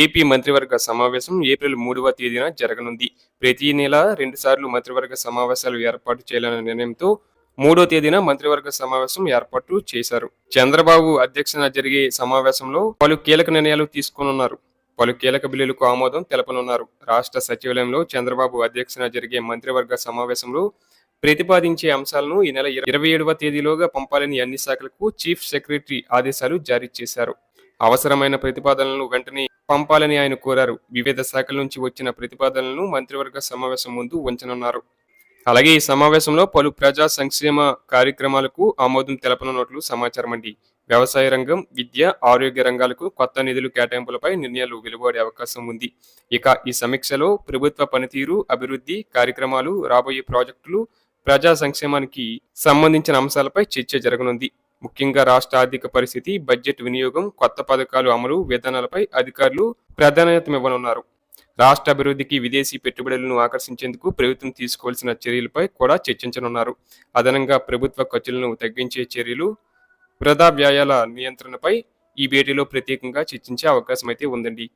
AP మంత్రివర్గ సమావేశం April మూడవ తేదీన జరగనుంది. ప్రతి నెల రెండుసార్లు మంత్రివర్గ సమావేశాలు ఏర్పాటు చేయాలనే నిర్ణయంతో మూడో తేదీన మంత్రివర్గ సమావేశం ఏర్పాటు చేశారు. చంద్రబాబు అధ్యక్షన జరిగే సమావేశంలో పలు కీలక నిర్ణయాలు తీసుకోనున్నారు. పలు కీలక బిల్లులకు ఆమోదం తెలపనున్నారు. రాష్ట్ర సచివాలయంలో చంద్రబాబు అధ్యక్షన జరిగే మంత్రివర్గ సమావేశంలో ప్రతిపాదించే అంశాలను ఈ నెల ఇరవై ఏడవ తేదీలోగా పంపాలని అన్ని శాఖలకు చీఫ్ సెక్రటరీ ఆదేశాలు జారీ చేశారు. అవసరమైన ప్రతిపాదనలను వెంటనే పంపాలని ఆయన కోరారు. వివిధ శాఖల నుంచి వచ్చిన ప్రతిపాదనలను మంత్రివర్గ సమావేశం ముందు ఉంచనున్నారు. అలాగే ఈ సమావేశంలో పలు ప్రజా సంక్షేమ కార్యక్రమాలకు ఆమోదం తెలపనున్నట్లు సమాచారం అండి. వ్యవసాయ రంగం విద్య ఆరోగ్య రంగాలకు కొత్త నిధులు కేటాయింపులపై నిర్ణయాలు వెలువడే అవకాశం ఉంది. ఇక ఈ సమీక్షలో ప్రభుత్వ పనితీరు అభివృద్ధి కార్యక్రమాలు రాబోయే ప్రాజెక్టులు ప్రజా సంక్షేమానికి సంబంధించిన అంశాలపై చర్చ జరగనుంది. ముఖ్యంగా రాష్ట్ర ఆర్థిక పరిస్థితి బడ్జెట్ వినియోగం కొత్త పథకాలు అమలు విధానాలపై అధికారులు ప్రాధాన్యతమివ్వనున్నారు రాష్ట్ర అభివృద్ధికి విదేశీ పెట్టుబడులను ఆకర్షించేందుకు ప్రభుత్వం తీసుకోవాల్సిన చర్యలపై కూడా చర్చించనున్నారు. అదనంగా ప్రభుత్వ ఖర్చులను తగ్గించే చర్యలు వృధా వ్యయాల నియంత్రణపై ఈ భేటీలో ప్రత్యేకంగా చర్చించే అవకాశం అయితే ఉందండి.